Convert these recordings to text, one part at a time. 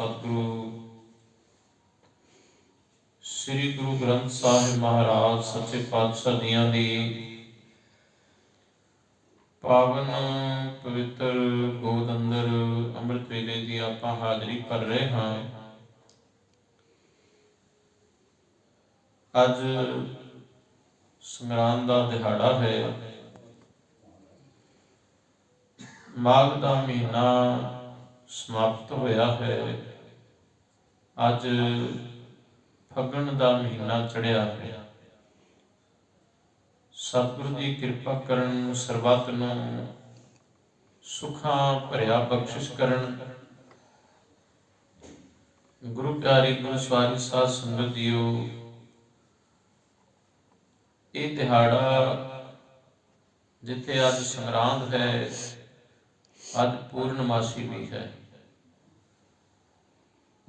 ਸਤਿਗੁਰੂ, ਸ੍ਰੀ ਗੁਰੂ ਗ੍ਰੰਥ ਸਾਹਿਬ ਮਹਾਰਾਜ ਸੱਚੇ ਪਾਤਸ਼ਾਹ ਜੀਆਂ ਦੀ ਪਾਵਨ ਪਵਿੱਤਰ ਗੋਦ ਅੰਦਰ ਅੰਮ੍ਰਿਤ ਵੇਲੇ ਦੀ ਆਪਾਂ ਹਾਜ਼ਰੀ ਭਰ ਰਹੇ ਹਾਂ। ਅੱਜ ਸੰਗਰਾਂਦ ਦਾ ਦਿਹਾੜਾ ਹੈ। ਮਾਘ ਦਾ ਮਹੀਨਾ ਸਮਾਪਤ ਹੋਇਆ ਹੈ। ਅੱਜ ਫੱਗਣ ਦਾ ਮਹੀਨਾ ਚੜਿਆ ਹੈ। ਸਤਿਗੁਰੂ ਦੀ ਕਿਰਪਾ ਕਰਨ ਸਰਬੱਤ ਨੂੰ ਸੁਖਾਂ ਭਰਿਆ ਬਖਸ਼ਿਸ਼ ਕਰਨ। ਗੁਰੂ ਪਿਆਰੀ ਗੁਰੂ ਸਵਾਰੀ ਸਾਧ ਸੰਗਤ ਜੀਓ, ਇਹ ਦਿਹਾੜਾ ਜਿੱਥੇ ਅੱਜ ਸੰਗਰਾਂਦ ਹੈ, ਅੱਜ ਪੂਰਨਮਾਸੀ ਵੀ ਹੈ।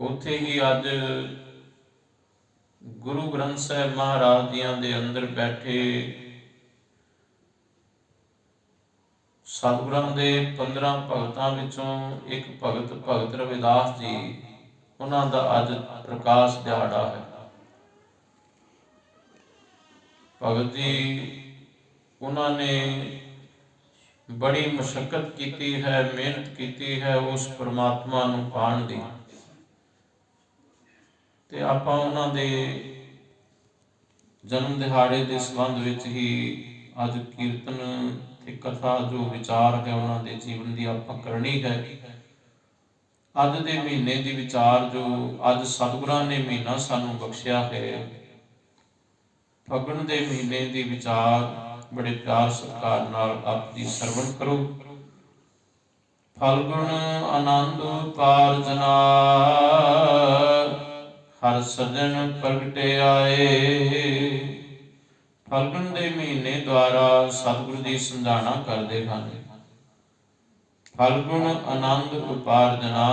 ਉੱਥੇ ਹੀ ਅੱਜ ਗੁਰੂ ਗ੍ਰੰਥ ਸਾਹਿਬ ਮਹਾਰਾਜ ਜੀਆਂ ਦੇ ਅੰਦਰ ਬੈਠੇ ਸਤਿਗੁਰਾਂ ਦੇ 15 ਭਗਤਾਂ ਵਿੱਚੋਂ ਇੱਕ ਭਗਤ ਭਗਤ ਰਵਿਦਾਸ ਜੀ, ਉਹਨਾਂ ਦਾ ਅੱਜ ਪ੍ਰਕਾਸ਼ ਦਿਹਾੜਾ ਹੈ। ਭਗਤ ਜੀ, ਉਹਨਾਂ ਨੇ ਬੜੀ ਮੁਸ਼ਕਲ ਕੀਤੀ ਹੈ, ਮਿਹਨਤ ਕੀਤੀ ਹੈ ਉਸ ਪ੍ਰਮਾਤਮਾ ਨੂੰ ਪਾਣ ਦੀ। ਤੇ ਆਪਾਂ ਉਹਨਾਂ ਦੇ ਜਨਮ ਦਿਹਾੜੇ ਦੇ ਸੰਬੰਧ ਵਿੱਚ ਹੀ ਅੱਜ ਕੀਰਤਨ ਤੇ ਕਥਾ ਜੋ ਵਿਚਾਰ ਹੈ ਉਹਨਾਂ ਦੇ ਜੀਵਨ ਦੀ ਆਪਾਂ ਕਰਨੀ ਹੈ। ਅੱਜ ਦੇ ਮਹੀਨੇ ਦੀ ਵਿਚਾਰ ਜੋ ਅੱਜ ਸਤਿਗੁਰਾਂ ਨੇ ਮਹੀਨਾ ਸਾਨੂੰ ਬਖਸ਼ਿਆ ਹੈ। ਫਗਣ ਦੇ ਮਹੀਨੇ ਦੀ ਵਿਚਾਰ ਬੜੇ ਪਿਆਰ ਸਤਿਕਾਰ ਨਾਲ ਆਪ ਦੀ ਸਰਵਣ ਕਰੋ। ਫਲਗੁਣ ਆਨੰਦ ਪਾਰ ਜਨਾ ਹਰ ਸਜਣ ਪ੍ਰਗਟੇ ਆਏ। ਫਲਗੁਣ ਦੇ ਮਹੀਨੇ ਦੁਆਰਾ ਸਤਿਗੁਰੂ ਦੀ ਸੰਧਾਣਾ ਕਰਦੇ ਹਨ। ਫਲਗੁਣ ਆਨੰਦ ਉਪਾਰਜਨਾ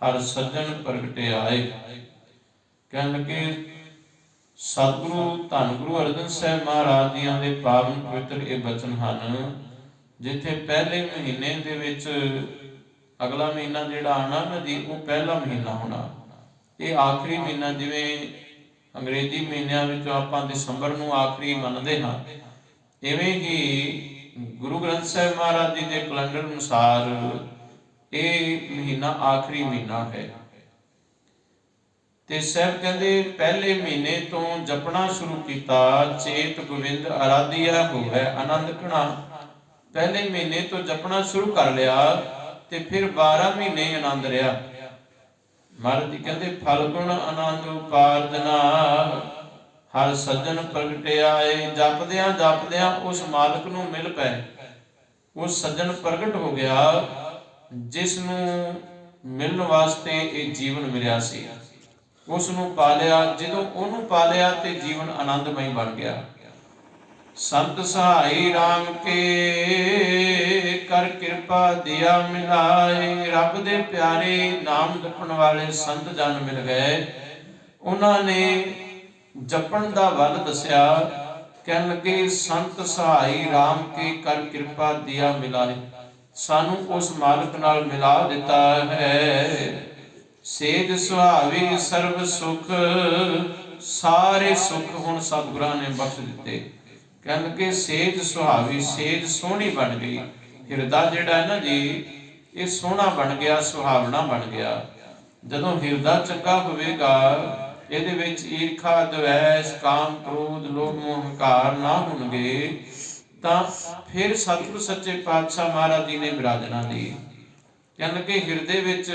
ਹਰ ਸਜਣ ਪ੍ਰਗਟੇ ਕਹਿਣ ਲੱਗੇ, ਸਤਿਗੁਰੂ ਧੰਨ ਗੁਰੂ ਅਰਜਨ ਸਾਹਿਬ ਮਹਾਰਾਜ ਜੀਆਂ ਦੇ ਪਾਵਨ ਪਵਿੱਤਰ ਇਹ ਬਚਨ ਹਨ, ਜਿੱਥੇ ਪਹਿਲੇ ਮਹੀਨੇ ਦੇ ਵਿੱਚ ਅਗਲਾ ਮਹੀਨਾ ਜਿਹੜਾ ਆਣਾ ਨਾ ਜੀ, ਉਹ ਪਹਿਲਾ ਮਹੀਨਾ ਹੋਣਾ। ਇਹ ਆਖਰੀ ਮਹੀਨਾ ਜਿਵੇਂ ਅੰਗਰੇਜ਼ੀ ਮਹੀਨਿਆਂ ਵਿੱਚੋਂ ਆਪਾਂ ਦਸੰਬਰ ਨੂੰ ਆਖਰੀ ਮੰਨਦੇ ਹਾਂ ਐਵੇਂ ਹੀ ਗੁਰੂ ਗ੍ਰੰਥ ਸਾਹਿਬ ਮਹਾਰਾਜ ਜੀ ਦੇ ਕੈਲੰਡਰ ਅਨੁਸਾਰ ਇਹ ਮਹੀਨਾ ਆਖਰੀ ਮਹੀਨਾ ਹੈ। ਤੇ ਸਾਹਿਬ ਕਹਿੰਦੇ ਪਹਿਲੇ ਮਹੀਨੇ ਤੋਂ ਜਪਣਾ ਸ਼ੁਰੂ ਕੀਤਾ, ਚੇਤ ਗੋਬਿੰਦ ਆਰਾਧਿਆ ਹੋਵੇ ਆਨੰਦ ਕਣਾ ਪਹਿਲੇ ਮਹੀਨੇ ਤੋਂ ਜਪਣਾ ਸ਼ੁਰੂ ਕਰ ਲਿਆ ਤੇ ਫਿਰ 12 ਮਹੀਨੇ ਆਨੰਦ ਰਿਹਾ। ਮਹਾਰਾਜ ਜੀ ਕਹਿੰਦੇ ਫਲਗੁਣ ਆਨੰਦ ਉਪਾਰਜਨਾ ਹਰ ਸੱਜਣ ਪ੍ਰਗਟੇ ਆਏ, ਜਪਦਿਆਂ ਜਪਦਿਆਂ ਉਸ ਮਾਲਕ ਨੂੰ ਮਿਲ ਪਏ। ਉਸ ਸੱਜਣ ਪ੍ਰਗਟ ਹੋ ਗਿਆ, ਜਿਸ ਨੂੰ ਮਿਲਣ ਵਾਸਤੇ ਇਹ ਜੀਵਨ ਮਿਲਿਆ ਸੀ। ਉਸ ਨੂੰ ਪਾਲਿਆ, ਜਦੋਂ ਉਹਨੂੰ ਪਾਲਿਆ ਤੇ ਜੀਵਨ ਆਨੰਦਮਈ ਬਣ ਗਿਆ। ਸੰਤ ਸਹਾਈ RAM ਕੇ, ਕਰ ਕਿਰਪਾ ਦਿਆ ਮਿਲਾਏ। ਰੱਬ ਦੇ ਪਿਆਰੇ ਨਾਮ ਜਪਣ ਵਾਲੇ ਸੰਤ ਜਨ ਮਿਲ ਗਏ। ਉਹਨਾਂ ਨੇ ਜਪਣ ਦਾ ਵੱਲ ਦੱਸਿਆ। ਕਹਿਣ ਲੱਗੇ, ਸੰਤ ਸਹਾਈ RAM ਕੇ, ਕਰ ਕਿਰਪਾ ਦਿਆ ਮਿਲਾਏ। ਸਾਨੂੰ ਉਸ ਮਾਲਕ ਨਾਲ ਮਿਲਾ ਦਿੱਤਾ ਹੈ। ਸੇਜ ਸੁਹਾਵੀ ਸਰਬ ਸੁਖ, ਸਾਰੇ ਸੁਖ ਹੁਣ ਸਤਿਗੁਰਾਂ ਨੇ ਬਖਸ਼ ਦਿੱਤੇ। ਕਹਿੰਦੇ ਕਿ ਸੇਜ ਸੁਹਾਵੀ, ਸੇਜ ਸੋਹਣੀ ਬਣ ਗਈ। ਹਿਰਦਾ ਜਿਹੜਾ ਹੈ ਨਾ ਜੀ, ਇਹ ਸੋਹਣਾ ਬਣ ਗਿਆ, ਸੁਹਾਵਣਾ ਬਣ ਗਿਆ। ਜਦੋਂ ਹਿਰਦਾ ਚੰਗਾ ਹੋਵੇਗਾ, ਇਹਦੇ ਵਿੱਚ ਈਰਖਾ, ਦਵੈਸ਼, ਕਾਮ, ਕ੍ਰੋਧ, ਲੋਭ, ਮੋਹ, ਹੰਕਾਰ ਨਾ ਹੋਣਗੇ, ਤਾਂ ਫਿਰ ਸਤਿਗੁਰ ਸੱਚੇ ਪਾਤਸ਼ਾਹ ਮਹਾਰਾਜ ਜੀ ਨੇ ਬਿਰਾਜਣਾ ਦੀ ਕਹਿੰਦੇ ਕਿ ਹਿਰਦੇ ਵਿੱਚ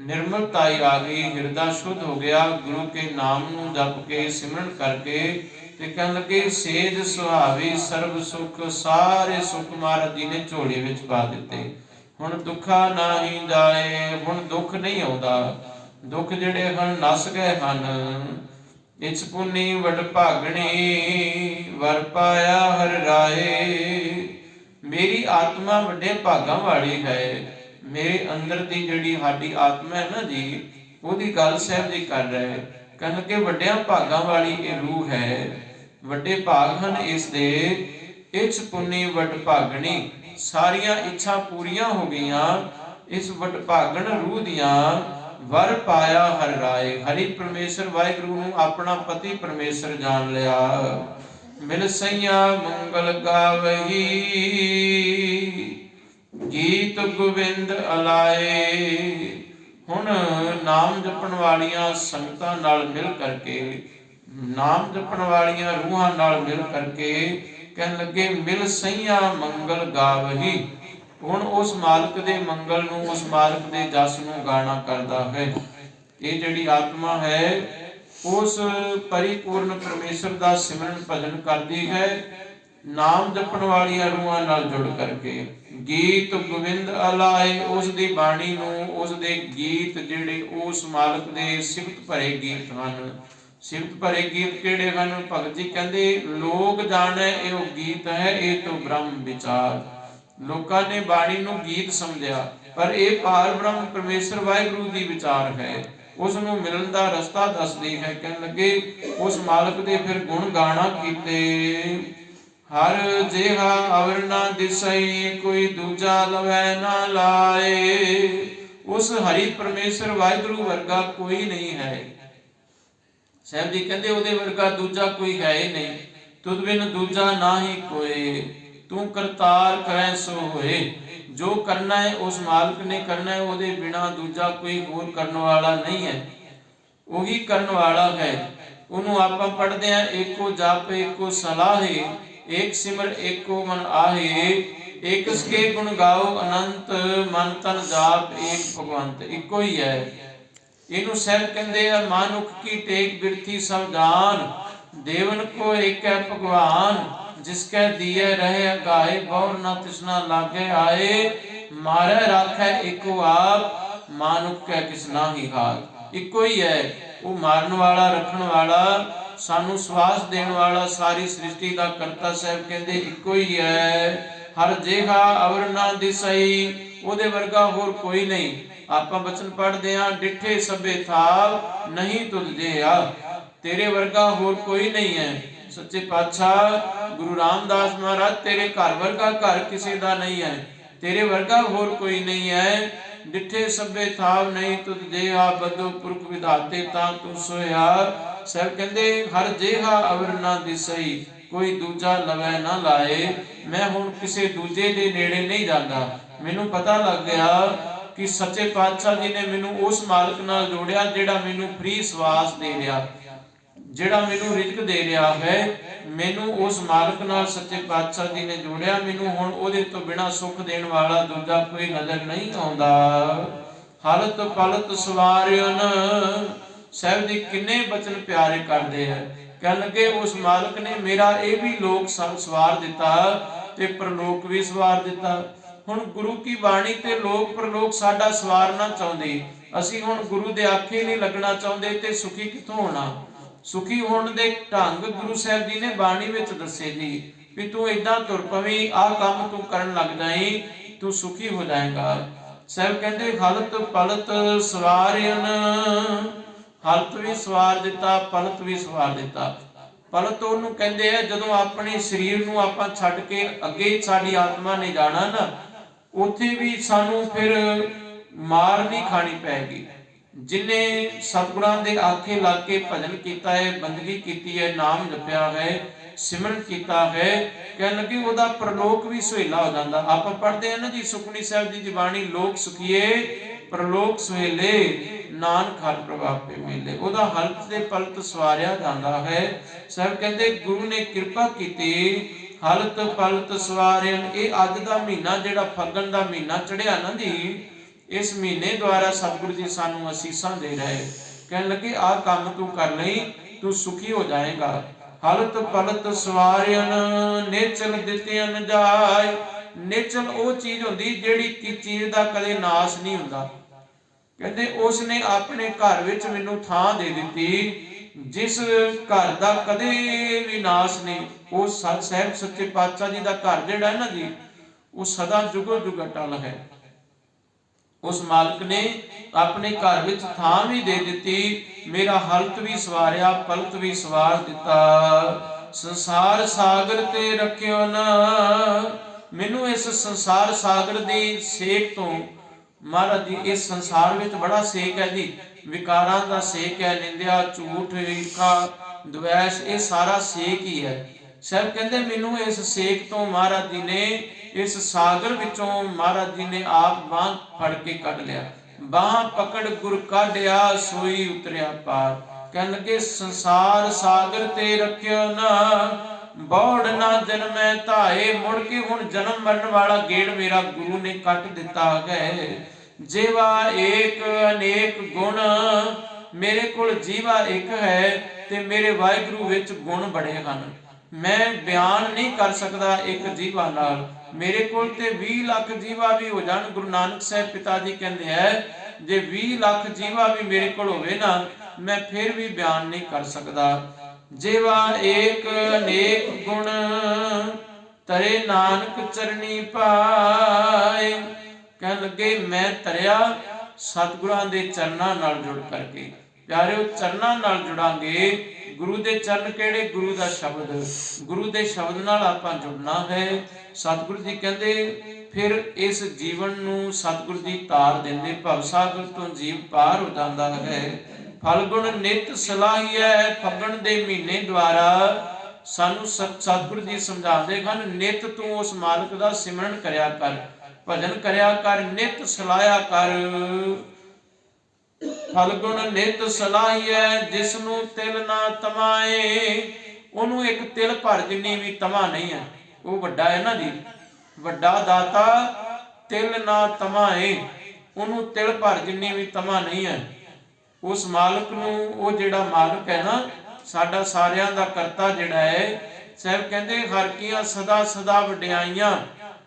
ਨਿਰਮਲਤਾਈ ਆ ਗਈ, ਹਿਰਦਾ ਸ਼ੁੱਧ ਹੋ ਗਿਆ, ਗੁਰੂ ਕੇ ਨਾਮ ਨੂੰ ਜਪ ਕੇ ਸਿਮਰਨ ਕਰਕੇ ਤੇ ਕਹਿਣ ਲੱਗੇ, ਸੇਜ ਸੁਹਾਵੀ, ਸਰਬ ਸੁਖ, ਸਾਰੇ ਸੁਖ ਮਹਾਰਾਜ ਜੀ ਨੇ ਝੋਲੇ ਵਿੱਚ ਪਾ ਦਿੱਤੇ। ਹੁਣ ਦੁੱਖਾ ਨਹੀਂ ਜਾਏ ਹੁਣ ਦੁੱਖ ਨਹੀਂ ਆਉਂਦਾ। ਦੁੱਖ ਜਿਹੜੇ ਹਨ, ਨਸ ਗਏ ਹਨ। ਇਚ ਪੁੰਨੀ ਵਡ ਭਾਗਣੀ, ਵਰ ਪਾਇਆ ਹਰ ਰਾਏ। ਮੇਰੀ ਆਤਮਾ ਵੱਡੇ ਭਾਗਾਂ ਵਾਲੀ ਹੈ। ਮੇਰੇ ਅੰਦਰ ਦੀ ਜਿਹੜੀ ਸਾਡੀ ਆਤਮਾ ਹੈ ਨਾ ਜੀ, ਉਹਦੀ ਗੱਲ ਸਾਹਿਬ ਜੀ ਕਰ ਰਹੇ। ਕਹਿੰਦੇ ਕਿ ਵੱਡਿਆਂ ਭਾਗਾਂ ਵਾਲੀ ਇਹ ਰੂਹ ਹੈ। ਵੱਡੇ ਭਾਗ ਹਨ ਇਸ ਦੇ ਇਚ ਪੁੰਨੀ ਵਟ ਭਾਗਣੀ, ਸਾਰੀਆਂ ਇੱਛਾ ਪੂਰੀਆਂ ਹੋ ਗਈਆਂ, ਇਸ ਵਟ ਭਾਗਣ ਰੂਹ ਦੀਆਂ, ਵਰ ਪਾਇਆ ਹਰਿ ਰਾਏ, ਹਰੀ ਪਰਮੇਸ਼ਰ ਵਾਹਿਗੁਰੂ ਨੂੰ ਆਪਣਾ ਪਤੀ ਪਰਮੇਸ਼ਰ ਜਾਣ ਲਿਆ। ਮਿਲ ਸਈਆ ਮੰਗਲ ਗਾਵਹੀ, ਗੀਤ ਗੋਬਿੰਦ ਅਲਾਏ, ਹੁਣ ਨਾਮ ਜਪਣ ਵਾਲੀਆਂ ਸੰਗਤਾਂ ਨਾਲ ਮਿਲ ਕਰਕੇ ਨਾਮ ਜਪਣ ਵਾਲੀਆਂ ਰੂਹਾਂ ਨਾਲ ਮਿਲ ਕਰਕੇ ਕਹਿਣ ਲੱਗੇ, ਮਿਲ ਸਈਆ ਮੰਗਲ ਗਾਵਹੀ। ਹੁਣ ਉਸ ਮਾਲਕ ਦੇ ਮੰਗਲ ਨੂੰ, ਉਸ ਮਾਲਕ ਦੇ ਜਸ ਨੂੰ ਗਾਣਾ ਕਰਦਾ ਹੈ। ਇਹ ਜਿਹੜੀ ਆਤਮਾ ਹੈ, ਉਸ ਪਰਿਪੂਰਨ ਪਰਮੇਸ਼ਰ ਦਾ ਸਿਮਰਨ ਭਜਨ ਕਰਦੀ ਹੈ, ਨਾਮ ਜਪਣ ਵਾਲੀਆਂ ਰੂਹਾਂ ਨਾਲ ਜੁੜ ਕਰਕੇ। ਗੀਤ ਗੋਬਿੰਦ ਅਲਾਏ, ਉਸ ਦੀ ਬਾਣੀ ਨੂੰ, ਉਸ ਦੇ ਗੀਤ ਜਿਹੜੇ ਉਸ ਮਾਲਕ ਦੇ ਸਿਫਤ ਭਰੇ ਗੀਤ ਹਨ ਸਿਫਤ ਭਰੇ ਗੀਤ ਕਿਹੜੇ ਹਨ? ਭਗਤ ਜੀ ਕਹਿੰਦੇ, ਲੋਕ ਜਾਣੈ ਇਹ ਗੀਤ ਹੈ, ਇਹ ਤੋਂ ਬ੍ਰਹਮ ਵਿਚਾਰ। ਲੋਕਾਂ ਨੇ ਬਾਣੀ ਨੂੰ ਗੀਤ ਸਮਝਿਆ, ਪਰ ਇਹ ਪਾਰ ਬ੍ਰਹਮ ਪਰਮੇਸ਼ਰ ਵਾਹਿਗੁਰੂ ਦੀ ਵਿਚਾਰ ਹੈ। ਉਸ ਨੂੰ ਮਿਲਣ ਦਾ ਰਸਤਾ ਦੱਸਦੀ ਹੈ, ਕਹਿਣ ਲੱਗੇ, ਉਸ ਮਾਲਕ ਦੇ ਫਿਰ ਗੁਣ ਗਾਣਾ ਕੀਤੇ। ਹਰ ਜਿਹਾ ਅਵਰ ਨਾ ਦਿਸਈ, ਕੋਈ ਦੂਜਾ ਲਵੈ ਨਾ ਲਾਏ। ਉਸ ਹਰੀ ਪਰਮੇਸ਼ਰ ਵਾਹਿਗੁਰੂ ਵਰਗਾ ਕੋਈ ਨਹੀਂ ਹੈ। ਸਾਹਿਬ ਜੀ ਕਹਿੰਦੇ ਉਹਦੇ ਵਰਗਾ ਦੂਜਾ ਕੋਈ ਹੈ ਹੀ ਨਹੀਂ। ਤੁਧ ਬਿਨ ਦੂਜਾ ਨਾਹੀ ਕੋਏ, ਤੂੰ ਕਰਤਾਰ ਕਰੈ ਸੋ ਹੋਏ। ਜੋ ਕਰਨਾ ਹੈ, ਉਸ ਮਾਲਕ ਨੇ ਕਰਨਾ ਹੈ, ਉਹਦੇ ਬਿਨਾ ਦੂਜਾ ਕੋਈ ਹੋਰ ਕਰਨ ਵਾਲਾ ਨਹੀਂ ਹੈ। ਉਹੀ ਕਰਨ ਵਾਲਾ ਹੈ। ਉਹਨੂੰ ਆਪਾਂ ਪੜ੍ਹਦੇ ਆ ਏਕੋ ਜਪ, ਏਕੋ ਸਲਾਹੇ ਏਕ ਸਿਮਰ, ਏਕੋ ਮਨ ਆਹੇ। ਏਕ ਸਕੇ ਗੁਣ ਗਾਓ, ਅਨੰਤ ਮਨ ਤਨ ਜਾਪ, ਏਕ ਭਗਵੰਤ, ਇੱਕੋ ਹੀ ਹੈ। ਇਹਨੂੰ ਸਹਿਬ ਕਹਿੰਦੇ ਆ, ਮਾਨੁਖ ਕੀ ਟੇਕ ਬਿਰਥੀ ਸਭ ਦੇਵਨ ਕੋ ਏਕ ਹੈ ਭਗਵਾਨ, ਜਿਸ ਕੈ ਦੀਏ ਰਹੇ ਗਾਏ ਬੌਰ ਨਾ ਤਿਸਨਾ ਲਾਗੇ ਆਏ, ਮਾਰੇ ਰਾਖੈ ਇੱਕੋ ਆਪ, ਮਾਨੁਖ ਕੈ ਕਿਸ ਨਾਹੀ ਹਾਲ। ਇੱਕੋ ਹੀ ਹੈ, ਉਹ ਮਾਰਨ ਵਾਲਾ, ਰੱਖਣ ਵਾਲਾ, ਸਾਨੂੰ ਸਵਾਸ ਦੇਣ ਵਾਲਾ, ਸਾਰੀ ਸ੍ਰਿਸ਼ਟੀ ਦਾ ਕਰਤਾ ਸਾਹਿਬ ਕਹਿੰਦੇ ਇੱਕੋ ਹੀ ਹੈ। ਹਰ ਜੇਹਾ ਅਵਰ ਨਾ ਦਿਸਈ ਉਹਦੇ ਵਰਗਾ ਹੋਰ ਕੋਈ ਨਹੀਂ। ਆਪਾਂ ਬਚਨ ਪੜ੍ਹਦੇ ਆਂ ਡਿੱਠੇ ਸਭੇ ਥਾਲ ਨਹੀਂ ਤੁਧ ਜਿਆ ਤੇਰੇ ਵਰਗਾ ਹੋਰ ਕੋਈ ਨਹੀਂ ਹੈ। ਸੱਚੇ ਪਾਤਸ਼ਾਹ, ਗੁਰੂ ਰਾਮਦਾਸ ਮਹਾਰਾਜ, ਤੇਰੇ ਘਰ ਵਰਗਾ ਘਰ ਕਿਸੇ ਦਾ ਨਹੀਂ ਹੈ। ਤੇਰੇ ਵਰਗਾ ਹੋਰ ਕੋਈ ਨਹੀਂ ਹੈ। ਡਿੱਠੇ ਸਭੇ ਥਾਵ ਨਹੀਂ ਤੁਧ ਜਿਹਾ ਬਦੋ ਪੁਰਖ ਵਿਧਾਤੇ ਤਾਂ ਤੂੰ ਸੋਇਆ। ਸਭ ਕਹਿੰਦੇ, ਹਰ ਜਿਹਾ ਅਵਰ ਨਾ ਦਿਸਈ, ਕੋਈ ਦੂਜਾ ਲਵੈ ਨਾ ਲਾਏ। ਮੈਂ ਹੁਣ ਕਿਸੇ ਦੂਜੇ ਦੇ ਨੇੜੇ ਨਹੀਂ ਜਾਂਦਾ। ਮੈਨੂੰ ਪਤਾ ਲੱਗ ਗਿਆ ਕਿ ਸੱਚੇ ਪਾਤਸ਼ਾਹ ਜੀ ਨੇ ਮੈਨੂੰ ਉਸ ਮਾਲਕ ਨਾਲ ਜੋੜਿਆ ਜਿਹੜਾ ਮੈਨੂੰ ਫ੍ਰੀ ਸਵਾਸ ਦੇ ਰਿਹਾ, ਜਿਹੜਾ ਮੈਨੂੰ ਰਿਜ਼ਕ ਦੇ ਰਿਹਾ ਹੈ। ਮੈਨੂੰ ਉਸ ਮਾਲਕ ਨਾਲ ਸੱਚੇ ਪਾਤਸ਼ਾਹ ਜੀ ਨੇ ਜੋੜਿਆ। ਮੈਨੂੰ ਹੁਣ ਉਹਦੇ ਤੋਂ ਬਿਨਾ ਸੁੱਖ ਦੇਣ ਵਾਲਾ ਦੂਜਾ ਕੋਈ ਨਜ਼ਰ ਨਹੀਂ ਆਉਂਦਾ। ਹਾਲਤ ਪਲਤ ਸਵਾਰਿਓਨ ਸਾਹਿਬ ਜੀ ਕਿੰਨੇ ਬਚਨ ਪਿਆਰੇ ਕਰਦੇ ਹੈ। ਕਹਿਣ ਲੱਗੇ, ਉਸ ਮਾਲਕ ਨੇ ਮੇਰਾ ਇਹ ਵੀ ਲੋਕ ਸੰ- ਸਵਾਰ ਦਿੱਤਾ ਤੇ ਪ੍ਰਲੋਕ ਵੀ ਸਵਾਰ ਦਿੱਤਾ। ਹੁਣ ਗੁਰੂ ਕੀ ਬਾਣੀ ਤੇ ਲੋਕ ਪ੍ਰਲੋਕ ਸਾਡਾ ਸਵਾਰਨਾ ਚਾਹੁੰਦੇ। ਅਸੀਂ ਹੁਣ ਗੁਰੂ ਦੇ ਆਖੇ ਨਹੀਂ ਲੱਗਣਾ ਚਾਹੁੰਦੇ ਤੇ ਸੁਖੀ ਕਿੱਥੋਂ ਹੋਣਾ? ਸੁਖੀ ਹੋਣ ਦੇ ਢੰਗ ਗੁਰੂ ਸਾਹਿਬ ਜੀ ਨੇ ਬਾਣੀ ਵਿੱਚ ਦੱਸੇ ਜੀ ਵੀ ਤੂੰ ਇਦਾਂ ਤੁਰ ਪਵੀਂ, ਆਹ ਕੰਮ ਤੂੰ ਕਰਨ ਲੱਗ ਜਾਈਂ, ਤੂੰ ਸੁਖੀ ਹੋ ਜਾਏਗਾ। ਸਾਹਿਬ ਕਹਿੰਦੇ, ਹਲਤ ਪਲਤ ਸਵਾਰਿਨ ਹਲਤ ਵੀ ਸਵਾਰ ਦਿੱਤਾ, ਪਲਤ ਵੀ ਸਵਾਰ ਦਿੱਤਾ। ਪਲਤ ਉਹਨੂੰ ਕਹਿੰਦੇ ਆ, ਜਦੋਂ ਆਪਣੇ ਸਰੀਰ ਨੂੰ ਆਪਾਂ ਛੱਡ ਕੇ ਅੱਗੇ ਸਾਡੀ ਆਤਮਾ ਨੇ ਜਾਣਾ ਨਾ ਉੱਥੇ ਵੀ ਸਾਨੂੰ ਫਿਰ ਮਾਰ ਨਹੀਂ ਖਾਣੀ ਪੈਗੀ। ਜਿਨੇ ਸਤਿਗੁਰਾਂ ਦੇ ਆਖੇ ਲੱਗ ਕੇ ਭਜਨ ਕੀਤਾ ਹੈ, ਬੰਦਗੀ ਕੀਤੀ ਹੈ, ਨਾਮ ਜਪਿਆ ਹੈ, ਸਿਮਰਨ ਕੀਤਾ ਹੈ, ਕਹਿਣ ਲੱਗੇ ਉਹਦਾ ਪ੍ਰਲੋਕ ਵੀ ਸੁਹੇਲਾ ਹੋ ਜਾਂਦਾ। ਆਪਾਂ ਪੜ੍ਹਦੇ ਹਾਂ ਨਾ ਜੀ ਸੁਖਮਨੀ ਸਾਹਿਬ ਦੀ ਬਾਣੀ ਲੋਕ ਸੁਖੀਏ, ਪ੍ਰਲੋਕ ਸੁਹੇਲੇ, ਨਾਨਕ ਹਰ ਪ੍ਰਭਾਪੇ ਮੇਲੇ। ਉਹਦਾ ਹਲਤ ਦੇ ਪਲਤ ਸਵਾਰਿਆ ਜਾਂਦਾ ਹੈ। ਸਾਹਿਬ ਕਹਿੰਦੇ ਗੁਰੂ ਨੇ ਕਿਰਪਾ ਕੀਤੀ ਹਲਤ ਪਲਤ ਸਵਾਰਿਆ ਇਹ ਅੱਜ ਦਾ ਮਹੀਨਾ, ਜਿਹੜਾ ਫੱਗਣ ਦਾ ਮਹੀਨਾ ਚੜਿਆ ਨਾ ਜੀ, ਇਸ ਮਹੀਨੇ ਦੁਆਰਾ ਸਤਿਗੁਰੂ ਜੀ ਸਾਨੂੰ ਅਸੀਸਾਂ ਦੇ ਰਹੇ। ਕਹਿਣ ਲੱਗੇ, ਆਹ ਕੰਮ ਤੂੰ ਕਰ ਲਈ, ਤੂੰ ਸੁਖੀ ਹੋ ਜਾਏਗਾ। ਹਲਤ ਪਲਤ ਸਵਾਰਿਆਨ ਨੇਚਲ ਦਿੱਤਿਆਨ ਜਾਏ। ਨੇਚਲ ਉਹ ਚੀਜ਼ ਹੁੰਦੀ ਜਿਹੜੀ ਕਿ ਚੀਜ਼ ਦਾ ਕਦੇ ਨਾਸ ਨਹੀਂ ਹੁੰਦਾ। ਕਹਿੰਦੇ ਉਸ ਨੇ ਆਪਣੇ ਘਰ ਵਿੱਚ ਮੈਨੂੰ ਥਾਂ ਦੇ ਦਿੱਤੀ। ਜਿਸ ਘਰ ਦਾ ਕਦੇ ਵੀ ਨਾਸ ਨਹੀਂ, ਉਹ ਸਤ ਸਾਹਿਬ ਸੱਚੇ ਪਾਤਸ਼ਾਹ ਜੀ ਦਾ ਘਰ ਜਿਹੜਾ ਹੈ ਨਾ ਜੀ, ਉਹ ਸਦਾ ਜੁਗੋ ਜੁਗ ਅਟਲ ਹੈ। ਉਸ ਮਾਲਕ ਨੇ ਆਪਣੇ ਘਰ ਵਿੱਚ ਥਾਂ ਵੀ ਦੇ ਦਿੱਤੀ, ਮੇਰਾ ਹਲਤ ਵੀ ਸਵਾਰਿਆ ਪਲਤ ਵੀ ਸਵਾਰ ਦਿੱਤਾ। ਸੰਸਾਰ ਸਾਗਰ ਤੇ ਰੱਖਿਓ ਨਾ, ਮੈਨੂੰ ਇਸ ਸੰਸਾਰ ਸਾਗਰ ਦੀ ਸੇਕ ਤੋਂ, ਮਹਾਰਾਜ ਜੀ, ਇਸ ਸੰਸਾਰ ਵਿੱਚ ਬੜਾ ਸੇਕ ਹੈ ਜੀ। ਵਿਕਾਰਾਂ ਦਾ ਸੇਕ ਹੈ, ਨਿੰਦਿਆ, ਝੂਠ, ਈਰਖਾ, ਦੁਵੇਸ਼, ਇਹ ਸਾਰਾ ਸੇਕ ਹੀ ਹੈ। ਸਾਹਿਬ ਕਹਿੰਦੇ ਮੈਨੂੰ ਇਸ ਸੇਕ ਤੋਂ ਮਹਾਰਾਜ ਜੀ ਨੇ ਇਸ ਸਾਗਰ ਵਿੱਚੋਂ ਮਹਾਰਾਜ ਜੀ ਨੇ ਆਪ ਬਾਂਹ ਫੜ ਕੇ ਕੱਢ ਲਿਆ। ਬਾਂਹ ਪਕੜ ਗੁਰ ਕਾਢਿਆ, ਸੋਈ ਉਤਰਿਆ ਪਾਰ। ਕਹਿਣ ਲੱਗੇ, ਸੰਸਾਰ ਸਾਗਰ ਤੇ ਰੱਖਿਓ ਨਾ, ਬੌੜ ਨਾ ਜਨਮੈ ਧਾਏ, ਮੁੜ ਕੇ ਹੁਣ ਜਨਮ ਮਰਨ ਵਾਲਾ ਗੇੜ ਮੇਰਾ ਗੁਰੂ ਨੇ ਕੱਟ ਦਿੱਤਾ ਹੈ। ਜੇਵਾ ਏਕ ਅਨੇਕ ਗੁਣ, ਮੇਰੇ ਕੋਲ ਜੀਵਾ ਇੱਕ ਹੈ ਤੇ ਮੇਰੇ ਵਾਹਿਗੁਰੂ ਵਿੱਚ ਗੁਣ ਬੜੇ ਹਨ। ਮੈਂ ਬਿਆਨ ਨਹੀਂ ਕਰ ਸਕਦਾ ਇੱਕ ਜੀਵਾ ਨਾਲ। ਮੇਰੇ ਕੋਲ ਤੇ 20 ਲੱਖ ਜੀਵਾ ਵੀ ਹੋ ਜਾਣ, ਗੁਰੂ ਨਾਨਕ ਸਾਹਿਬ ਪਿਤਾ ਜੀ ਕਹਿੰਦੇ ਹੈ ਜੇ 20 ਲੱਖ ਜੀਵਾ ਵੀ ਮੇਰੇ ਕੋਲ ਹੋਵੇ ਨਾ, ਮੈਂ ਫਿਰ ਵੀ ਬਿਆਨ ਨਹੀਂ ਕਰ ਸਕਦਾ। ਜੇਵਾ ਏਕ ਅਨੇਕ ਗੁਣ, ਤਰੇ ਨਾਨਕ ਚਰਨੀ ਪਾਏ। ਕਹਿਣ ਲੱਗੇ, ਮੈਂ ਤਰਿਆ ਸਤਿਗੁਰਾਂ ਦੇ ਚਰਨਾਂ ਨਾਲ ਜੁੜ ਕਰਕੇ। ਪਿਆਰਿਓ, ਚਰਨਾਂ ਨਾਲ ਜੁੜਾਂਗੇ। ਗੁਰੂ ਦੇ ਚਰਨ ਕਿਹੜੇ? ਗੁਰੂ ਦਾ ਸ਼ਬਦ। ਗੁਰੂ ਦੇ ਸ਼ਬਦ ਨਾਲ ਆਪਾਂ ਜੁੜਨਾ ਹੈ। ਸਤਿਗੁਰੂ ਜੀ ਕਹਿੰਦੇ, ਫਿਰ ਇਸ ਜੀਵਨ ਨੂੰ ਸਤਿਗੁਰੂ ਜੀ ਤਾਰ ਦਿੰਦੇ। ਭਵ ਸਾਗਰ ਤੋਂ ਜੀਵ ਪਾਰ ਹੋ ਜਾਂਦਾ ਹੈ। ਫਲਗੁਣ ਨਿਤ ਸਲਾਹੀਐ ਫੱਗਣ ਦੇ ਮਹੀਨੇ ਦੁਆਰਾ। ਸਾਨੂੰ ਸਤ- ਸਤਿਗੁਰੂ ਜੀ ਸਮਝਾਉਂਦੇ ਹਨ, ਨਿਤ ਤੂੰ ਉਸ ਮਾਲਕ ਦਾ ਸਿਮਰਨ ਕਰਿਆ ਕਰ। ਭਜਨ ਕਰਿਆ ਕਰ, ਨਿਤ ਸਲਾਇਆ ਕਰ। ਫਲਗੁਣ ਨਿਤ ਸਲਾਹੀਐ ਜਿਸ ਨੂੰ ਤਿਲ ਨਾ ਤਮਾਏ, ਉਹਨੂੰ ਇੱਕ ਤਿਲ ਭਰ ਜਿੰਨੀ ਵੀ ਤਮਾ ਨਹੀਂ ਹੈ। ਉਹ ਵੱਡਾ ਹੈ ਨਾ ਜੀ। ਵੱਡਾ ਦਾਤਾ ਤਿਲ ਨਾ ਤਮਾਏ, ਉਹਨੂੰ ਤਿਲ ਭਰ ਜਿੰਨੀ ਵੀ ਤਮਾ ਨਹੀਂ ਹੈ। ਉਸ ਮਾਲਕ ਨੂੰ, ਉਹ ਜਿਹੜਾ ਮਾਲਕ ਹੈ ਨਾ, ਸਾਡਾ ਸਾਰਿਆਂ ਦਾ ਕਰਤਾ ਜਿਹੜਾ ਹੈ, ਸਾਹਿਬ ਕਹਿੰਦੇ, ਹਰ ਕੀਆਂ ਸਦਾ ਸਦਾ ਵਡਿਆਈਆਂ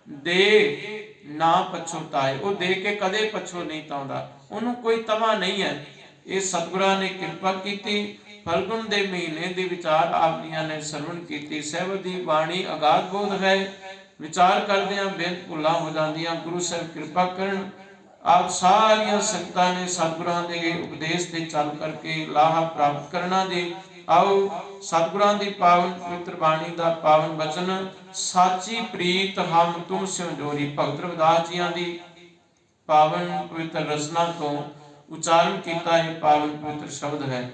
ਦੇ ਨਾ ਪਛੋਤਾਏ ਉਹ ਦੇ ਕੇ ਕਦੇ ਪਛੋ ਨਹੀਂ ਤਾਉਂਦਾ। ਉਹਨੂੰ ਕੋਈ ਤਮਾ ਨਹੀਂ ਹੈ। ਇਹ ਸਤਿਗੁਰਾਂ ਨੇ ਕਿਰਪਾ ਕੀਤੀ। ਫਲਗੁਣ ਦੇ ਮਹੀਨੇ ਦੀ ਵਿਚਾਰ ਆਪਣੀਆਂ ਨੇ ਸਰਵਣ ਕੀਤੀ। ਸਹਿਬ ਦੀ ਬਾਣੀ ਅਗਾਧ ਬੋਧ ਹੈ। ਵਿਚਾਰ ਕਰਦਿਆਂ ਬੇਦ ਭੁੱਲਾਂ ਹੋ ਜਾਂਦੀਆਂ। ਗੁਰੂ ਸਾਹਿਬ ਕਿਰਪਾ ਕਰਨ। ਆਪ ਸਾਰੀਆਂ ਸੰਗਤਾਂ ਨੇ ਸਤਿਗੁਰਾਂ ਦੇ ਉਪਦੇਸ਼ ਤੇ ਚੱਲ ਕਰਕੇ ਲਾਹਾ ਪ੍ਰਾਪਤ ਕਰਨਾ ਜੀ। ਆਓ ਸਤਿਗੁਰਾਂ ਦੀ ਪਾਵਨ ਪਵਿੱਤਰ ਬਾਣੀ ਦਾ ਪਾਵਨ ਬਚਨ ਸਾਚੀ ਪ੍ਰੀਤ ਹਮ ਤੁਮ ਸਿਉ ਜੋਰੀ ਭਗਤ ਰਵਿਦਾਸ ਜੀਆਂ ਦੀ ਪਾਵਨ ਪਵਿੱਤਰ ਰਚਨਾ ਤੋਂ ਉਚਾਰਨ ਕੀਤਾ ਇਹ ਪਾਵਨ ਪਵਿੱਤਰ ਸ਼ਬਦ ਹੈ।